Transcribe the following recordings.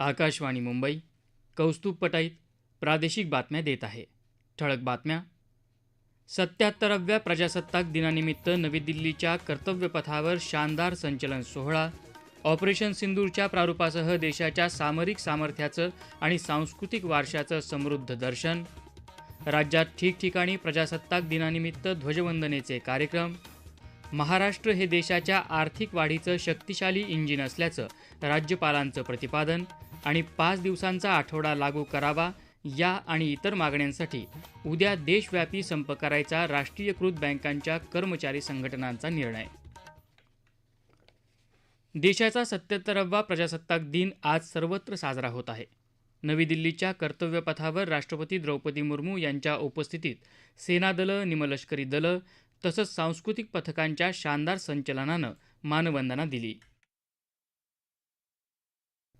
आकाशवाणी मुंबई कौस्तुभ पटाईत प्रादेशिक बातम्या देत आहे. ठळक बातम्या. सत्याहत्तराव्या प्रजासत्ताक दिनानिमित्त नवी दिल्लीच्या कर्तव्यपथावर शानदार संचलन सोहळा ऑपरेशन सिंदूरच्या प्रारूपासह देशाच्या सामरिक सामर्थ्याचं आणि सांस्कृतिक वारशाचं समृद्ध दर्शन राज्यात ठिकठिकाणी प्रजासत्ताक दिनानिमित्त ध्वजवंदनेचे कार्यक्रम महाराष्ट्र हे देशाच्या आर्थिक वाढीचं शक्तिशाली इंजिन असल्याचं राज्यपालांचं प्रतिपादन आणि पाच दिवसांचा आठवडा लागू करावा या आणि इतर मागण्यांसाठी उद्या देशव्यापी संप करायचा राष्ट्रीयकृत बँकांच्या कर्मचारी संघटनांचा निर्णय. देशाचा सत्याहत्तरावा प्रजासत्ताक दिन आज सर्वत्र साजरा होत आहे. नवी दिल्लीच्या कर्तव्यपथावर राष्ट्रपती द्रौपदी मुर्मू यांच्या उपस्थितीत सेनादलं निमलष्करी दलं तसंच सांस्कृतिक पथकांच्या शानदार संचलनानं मानवंदना दिली.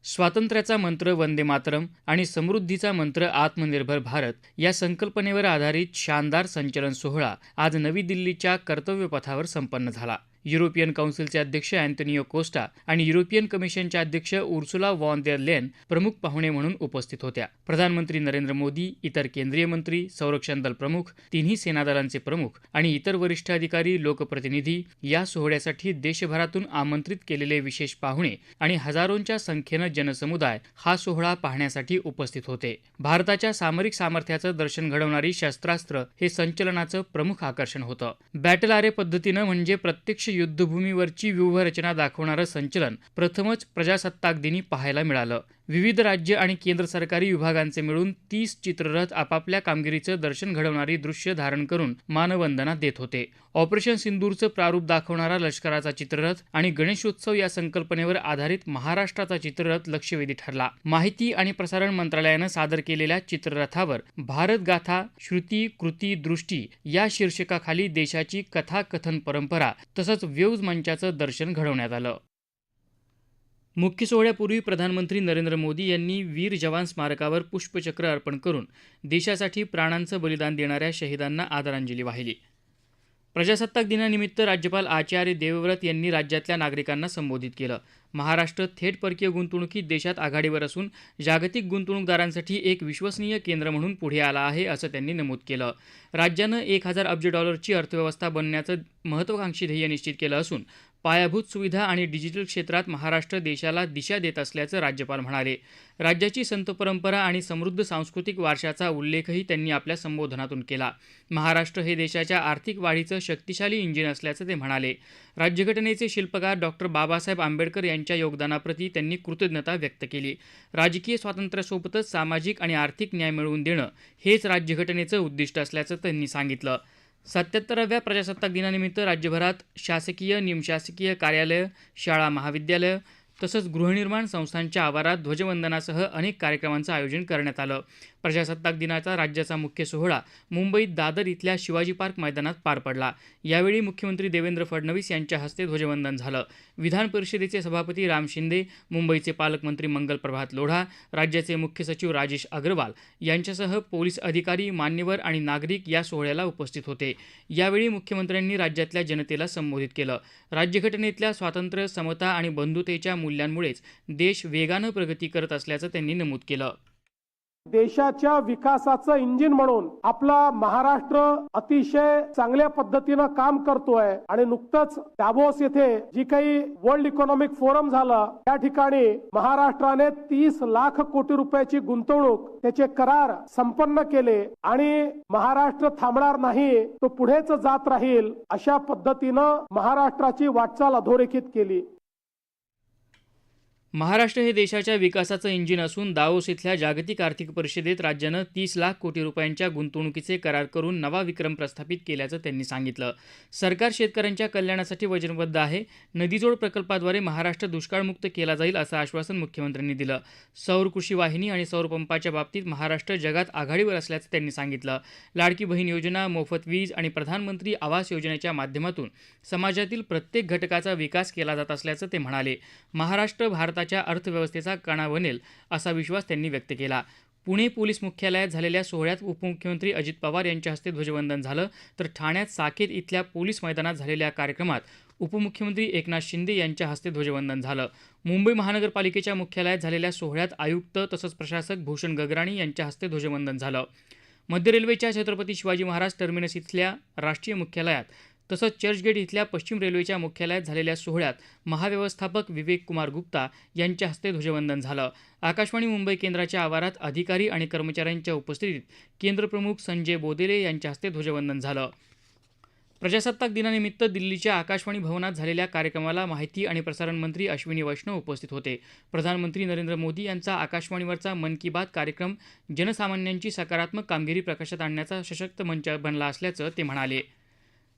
स्वातंत्र्याचा मंत्र वंदे मातरम आणि समृद्धीचा मंत्र आत्मनिर्भर भारत या संकल्पनेवर आधारित शानदार संचलन सोहळा आज नवी दिल्लीच्या कर्तव्यपथावर संपन्न झाला. युरोपियन काउन्सिलचे अध्यक्ष अँटोनियो कोस्टा आणि युरोपियन कमिशनच्या अध्यक्ष उर्सुला वॉन देर लेन प्रमुख पाहुणे म्हणून उपस्थित होत्या. प्रधानमंत्री नरेंद्र मोदी इतर केंद्रीय मंत्री संरक्षण दल प्रमुख तिन्ही सेनादलांचे प्रमुख आणि इतर वरिष्ठ अधिकारी लोकप्रतिनिधी या सोहळ्यासाठी देशभरातून आमंत्रित केलेले विशेष पाहुणे आणि हजारोंच्या संख्येनं जनसमुदाय हा सोहळा पाहण्यासाठी उपस्थित होते. भारताच्या सामरिक सामर्थ्याचं दर्शन घडवणारी शस्त्रास्त्र हे संचलनाचं प्रमुख आकर्षण होतं. बॅटल आरे पद्धतीनं म्हणजे प्रत्यक्ष युद्धभूमीवरची व्यूहरचना दाखवणारं संचलन प्रथमच प्रजासत्ताक दिनी पाहायला मिळालं. विविध राज्य आणि केंद्र सरकारी विभागांचे मिळून तीस चित्ररथ आपापल्या कामगिरीचं दर्शन घडवणारी दृश्य धारण करून मानवंदना देत होते. ऑपरेशन सिंदूरचं प्रारूप दाखवणारा लष्कराचा चित्ररथ आणि गणेशोत्सव या संकल्पनेवर आधारित महाराष्ट्राचा चित्ररथ लक्षवेधी ठरला. माहिती आणि प्रसारण मंत्रालयानं सादर केलेल्या चित्ररथावर भारत गाथा श्रुती कृती दृष्टी या शीर्षकाखाली देशाची कथा कथन परंपरा तसंच व्यूज मंचाचं दर्शन घडवण्यात आलं. मुख्य सोहळ्यापूर्वी प्रधानमंत्री नरेंद्र मोदी यांनी वीर जवान स्मारकावर पुष्पचक्र अर्पण करून देशासाठी प्राणांचं बलिदान देणाऱ्या शहीदांना आदरांजली वाहिली. प्रजासत्ताक दिनानिमित्त राज्यपाल आचार्य देवव्रत यांनी राज्यातल्या नागरिकांना संबोधित केलं. महाराष्ट्र थेट परकीय गुंतवणुकीत देशात आघाडीवर असून जागतिक गुंतवणूकदारांसाठी एक विश्वसनीय केंद्र म्हणून पुढे आला आहे असं त्यांनी नमूद केलं. राज्यानं एक हजार अब्ज डॉलरची अर्थव्यवस्था बनण्याचं महत्त्वाकांक्षी ध्येय निश्चित केलं असून पायाभूत सुविधा आणि डिजिटल क्षेत्रात महाराष्ट्र देशाला दिशा देत असल्याचं राज्यपाल म्हणाले. राज्याची संत परंपरा आणि समृद्ध सांस्कृतिक वारशाचा उल्लेखही त्यांनी आपल्या संबोधनातून केला. महाराष्ट्र हे देशाच्या आर्थिक वाढीचं शक्तिशाली इंजिन असल्याचं ते म्हणाले. राज्यघटनेचे शिल्पकार डॉक्टर बाबासाहेब आंबेडकर यांच्या योगदानाप्रती त्यांनी कृतज्ञता व्यक्त केली. राजकीय स्वातंत्र्यासोबतच सामाजिक आणि आर्थिक न्याय मिळवून देणं हेच राज्यघटनेचं उद्दिष्ट असल्याचं त्यांनी सांगितलं. सत्याहत्तराव्या प्रजासत्ताक दिनानिमित्त राज्यभरात शासकीय निमशासकीय कार्यालयं शाळा महाविद्यालयं तसंच गृहनिर्माण संस्थांच्या आवारात ध्वजवंदनासह अनेक कार्यक्रमांचं आयोजन करण्यात आलं. प्रजासत्ताक दिनाचा राज्याचा मुख्य सोहळा मुंबईत दादर इथल्या शिवाजी पार्क मैदानात पार पडला. यावेळी मुख्यमंत्री देवेंद्र फडणवीस यांच्या हस्ते ध्वजवंदन झालं. विधान परिषदेचे सभापती राम शिंदे मुंबईचे पालकमंत्री मंगल प्रभात लोढा राज्याचे मुख्य सचिव राजेश अग्रवाल यांच्यासह पोलीस अधिकारी मान्यवर आणि नागरिक या सोहळ्याला उपस्थित होते. यावेळी मुख्यमंत्र्यांनी राज्यातल्या जनतेला संबोधित केलं. राज्यघटनेतल्या स्वातंत्र्य समता आणि बंधुतेच्या मूल्यांमुळेच देश वेगानं प्रगती करत असल्याचं त्यांनी नमूद केलं. देशाच्या विकासाचं इंजिन म्हणून आपला महाराष्ट्र अतिशय चांगल्या पद्धतीनं काम करतोय आणि नुकतंच दाबोस येथे जी काही वर्ल्ड इकॉनॉमिक फोरम झालं त्या ठिकाणी महाराष्ट्राने तीस लाख कोटी रुपयाची गुंतवणूक त्याचे करार संपन्न केले आणि महाराष्ट्र थांबणार नाही तो पुढेच जात राहील अशा पद्धतीनं महाराष्ट्राची वाटचाल अधोरेखित केली. महाराष्ट्र हे देशाच्या विकासाचं इंजिन असून दाओस इथल्या जागतिक आर्थिक परिषदेत राज्यानं तीस लाख कोटी रुपयांच्या गुंतवणुकीचे करार करून नवा विक्रम प्रस्थापित केल्याचं त्यांनी सांगितलं. सरकार शेतकऱ्यांच्या कल्याणासाठी वचनबद्ध आहे. नदीजोड प्रकल्पाद्वारे महाराष्ट्र दुष्काळमुक्त केला जाईल असं आश्वासन मुख्यमंत्र्यांनी दिलं. सौर कृषी वाहिनी आणि सौरपंपाच्या बाबतीत महाराष्ट्र जगात आघाडीवर असल्याचं त्यांनी सांगितलं. लाडकी बहीण योजना मोफत वीज आणि प्रधानमंत्री आवास योजनेच्या माध्यमातून समाजातील प्रत्येक घटकाचा विकास केला जात असल्याचं ते म्हणाले. महाराष्ट्र भारत भारताच्या अर्थव्यवस्थेचा कणा बनेल असा विश्वास त्यांनी व्यक्त केला. पुणे पोलीस मुख्यालयात झालेल्या सोहळ्यात उपमुख्यमंत्री अजित पवार यांच्या हस्ते ध्वजवंदन झालं. तर ठाण्यात साकेत इथल्या पोलीस मैदानात झालेल्या कार्यक्रमात उपमुख्यमंत्री एकनाथ शिंदे यांच्या हस्ते ध्वजवंदन झालं. मुंबई महानगरपालिकेच्या मुख्यालयात झालेल्या सोहळ्यात आयुक्त तसंच प्रशासक भूषण गगराणी यांच्या हस्ते ध्वजवंदन झालं. मध्य रेल्वेच्या छत्रपती शिवाजी महाराज टर्मिनस इथल्या राष्ट्रीय मुख्यालयात तसंच चर्चगेट इथल्या पश्चिम रेल्वेच्या मुख्यालयात झालेल्या सोहळ्यात महाव्यवस्थापक विवेक कुमार गुप्ता यांच्या हस्ते ध्वजवंदन झालं. आकाशवाणी मुंबई केंद्राच्या आवारात अधिकारी आणि कर्मचाऱ्यांच्या उपस्थितीत केंद्रप्रमुख संजय बोदेले यांच्या हस्ते ध्वजवंदन झालं. प्रजासत्ताक दिनानिमित्त दिल्लीच्या आकाशवाणी भवनात झालेल्या कार्यक्रमाला माहिती आणि प्रसारण मंत्री अश्विनी वैष्णव उपस्थित होते. प्रधानमंत्री नरेंद्र मोदी यांचा आकाशवाणीवरचा मन की बात कार्यक्रम जनसामान्यांची सकारात्मक कामगिरी प्रकाशात आणण्याचा सशक्त मंच बनला असल्याचं ते म्हणाले.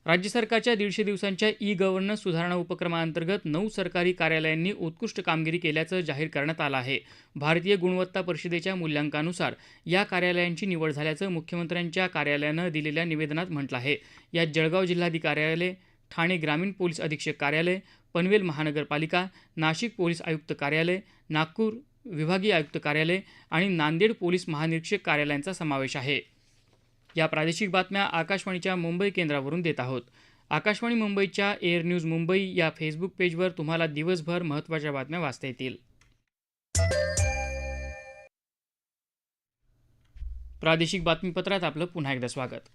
राज्य सरकारच्या दीडशे दिवसांच्या ई गव्हर्नन्स सुधारणा उपक्रमाअंतर्गत नऊ सरकारी कार्यालयांनी उत्कृष्ट कामगिरी केल्याचं जाहीर करण्यात आलं आहे. भारतीय गुणवत्ता परिषदेच्या मूल्यांकानुसार या कार्यालयांची निवड झाल्याचं मुख्यमंत्र्यांच्या कार्यालयानं दिलेल्या निवेदनात म्हटलं आहे. यात जळगाव जिल्हाधिकारी कार्यालय ठाणे ग्रामीण पोलीस अधीक्षक कार्यालय पनवेल महानगरपालिका नाशिक पोलीस आयुक्त कार्यालय नागपूर विभागीय आयुक्त कार्यालय आणि नांदेड पोलीस महानिरीक्षक कार्यालयांचा समावेश आहे. या प्रादेशिक बातम्या आकाशवाणीच्या मुंबई केंद्रावरून देत आहोत. आकाशवाणी मुंबईच्या एअर न्यूज मुंबई या फेसबुक पेजवर तुम्हाला दिवसभर महत्त्वाच्या बातम्या वाचता येतील. प्रादेशिक बातमीपत्रात आपलं पुन्हा एकदा स्वागत.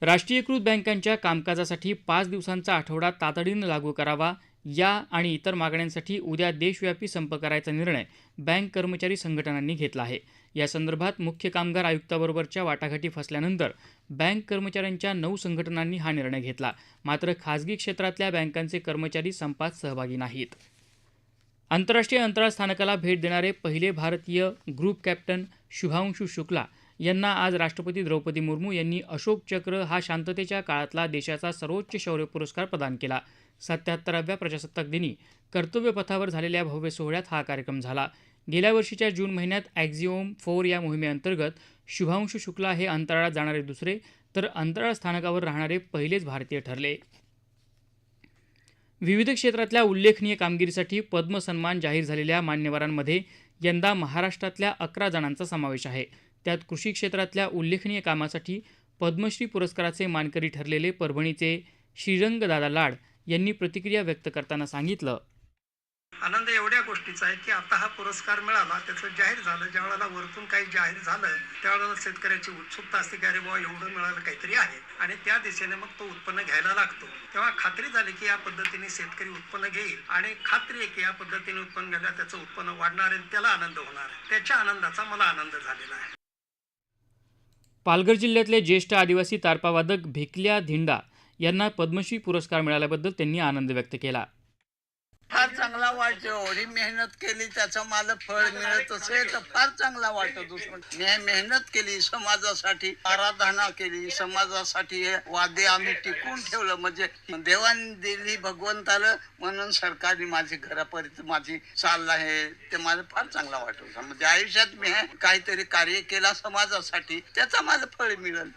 राष्ट्रीयकृत बँकांच्या कामकाजासाठी पाच दिवसांचा आठवडा तातडीनं लागू करावा या आणि इतर मागण्यांसाठी उद्या देशव्यापी संप करायचा निर्णय बँक कर्मचारी संघटनांनी घेतला आहे. या संदर्भात मुख्य कामगार आयुक्ताबरोबरच्या वाटाघाटी फसल्यानंतर बँक कर्मचाऱ्यांच्या नऊ संघटनांनी हा निर्णय घेतला. मात्र खासगी क्षेत्रातल्या बँकांचे कर्मचारी संपात सहभागी नाहीत. आंतरराष्ट्रीय अंतराळ स्थानकाला भेट देणारे पहिले भारतीय ग्रुप कॅप्टन शुभांशु शुक्ला यांना आज राष्ट्रपती द्रौपदी मुर्मू यांनी अशोक चक्र हा शांततेच्या काळातला देशाचा सर्वोच्च शौर्य पुरस्कार प्रदान केला. सत्याहत्तराव्या प्रजासत्ताक दिनी कर्तव्यपथावर झालेल्या भव्य सोहळ्यात हा कार्यक्रम झाला. गेल्या वर्षीच्या जून महिन्यात ॲक्झिओम फोर या मोहिमेअंतर्गत शुभांशु शुक्ला हे अंतराळात जाणारे दुसरे तर अंतराळ स्थानकावर राहणारे पहिलेच भारतीय ठरले. विविध क्षेत्रातल्या उल्लेखनीय कामगिरीसाठी पद्म सन्मान जाहीर झालेल्या मान्यवरांमध्ये यंदा महाराष्ट्रातल्या अकरा जणांचा समावेश आहे. त्यात कृषी क्षेत्रातल्या उल्लेखनीय कामासाठी पद्मश्री पुरस्काराचे मानकरी ठरलेले परभणीचे श्रीरंगदादा लाड यांनी प्रतिक्रिया व्यक्त करताना सांगितलं. आनंद एवढ्या गोष्टीचा आहे की आता हा पुरस्कार मिळाला त्याचं जाहीर झालं ज्या वेळेला वरतून काही जाहीर झालं त्यावेळेला शेतकऱ्याची उत्सुकता असते की अरे बाबा एवढं मिळालं काहीतरी आहे. आणि त्या दिशेने मग तो उत्पन्न घ्यायला लागतो. तेव्हा खात्री झाली की या पद्धतीने शेतकरी उत्पन्न घेईल आणि खात्री आहे की या पद्धतीने उत्पन्न घ्यायला त्याचं उत्पन्न वाढणार आहे आणि त्याला आनंद होणार आहे. त्याच्या आनंदाचा मला आनंद झालेला आहे. पालघर जिल्ह्यातले ज्येष्ठ आदिवासी तारपावादक भेकल्या धिंडा यांना पद्मश्री पुरस्कार मिळाल्याबद्दल त्यांनी आनंद व्यक्त केला. फार चांगला वाटतो एवढी मेहनत केली त्याचं मला फळ मिळत असेल तर फार चांगला वाटत मी मेहनत केली समाजासाठी आराधना केली समाजासाठी हे आम्ही टिकून ठेवलं. म्हणजे देवाने दिली भगवंताला म्हणून सरकारने माझी घरापर्यंत माझी चालला आहे. ते मला फार चांगला वाटत म्हणजे आयुष्यात मी काहीतरी कार्य केला समाजासाठी त्याचा मला फळ मिळेल.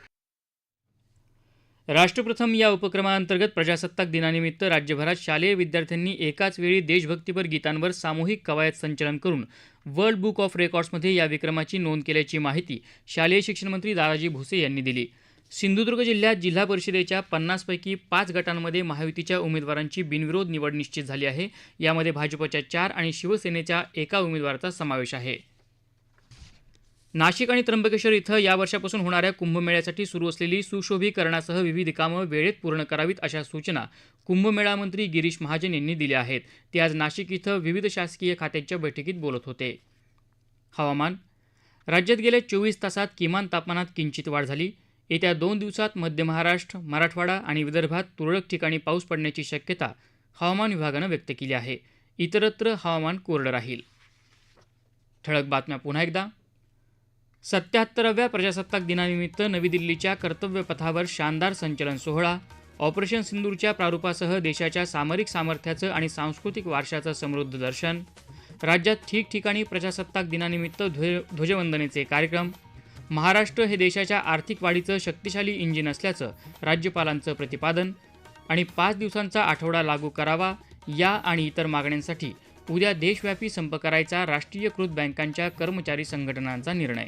राष्ट्रप्रथम या उपक्रमाअंतर्गत प्रजासत्ताक दिनानिमित्त राज्यभरात शालेय विद्यार्थ्यांनी एकाच वेळी देशभक्तीपर गीतांवर सामूहिक कवायत संचलन करून वर्ल्ड बुक ऑफ रेकॉर्ड्समध्ये या विक्रमाची नोंद केल्याची माहिती शालेय शिक्षणमंत्री दादाजी भुसे यांनी दिली. सिंधुदुर्ग जिल्ह्यात जिल्हा परिषदेच्या पन्नासपैकी पाच गटांमध्ये महायुतीच्या उमेदवारांची बिनविरोध निवड निश्चित झाली आहे. यामध्ये भाजपच्या चार आणि शिवसेनेच्या एका उमेदवाराचा समावेश आहे. नाशिक आणि त्र्यंबकेश्वर इथं या वर्षापासून होणाऱ्या कुंभमेळ्यासाठी सुरू असलेली सुशोभीकरणासह विविध कामं वेळेत पूर्ण करावीत अशा सूचना कुंभमेळा मंत्री गिरीश महाजन यांनी दिल्या आहेत. ते आज नाशिक इथं विविध शासकीय खात्यांच्या बैठकीत बोलत होते. हवामान राज्यात गेल्या चोवीस तासात किमान तापमानात किंचित वाढ झाली. येत्या दोन दिवसात मध्य महाराष्ट्र मराठवाडा आणि विदर्भात तुरळक ठिकाणी पाऊस पडण्याची शक्यता हवामान विभागानं व्यक्त केली आहे. इतरत्र हवामान कोरडं राहील. ठळक बातम्या पुन्हा एकदा. सत्याहत्तराव्या प्रजासत्ताक दिनानिमित्त नवी दिल्लीच्या कर्तव्यपथावर शानदार संचलन सोहळा ऑपरेशन सिंदूरच्या प्रारूपासह देशाच्या सामरिक सामर्थ्याचं आणि सांस्कृतिक वारशाचं समृद्ध दर्शन राज्यात ठिकठिकाणी प्रजासत्ताक दिनानिमित्त ध्वज ध्वजवंदनेचे कार्यक्रम महाराष्ट्र हे देशाच्या आर्थिक वाढीचं शक्तिशाली इंजिन असल्याचं राज्यपालांचं प्रतिपादन आणि पाच दिवसांचा आठवडा लागू करावा या आणि इतर मागण्यांसाठी उद्या देशव्यापी संप करायचा राष्ट्रीयकृत बँकांच्या कर्मचारी संघटनांचा निर्णय.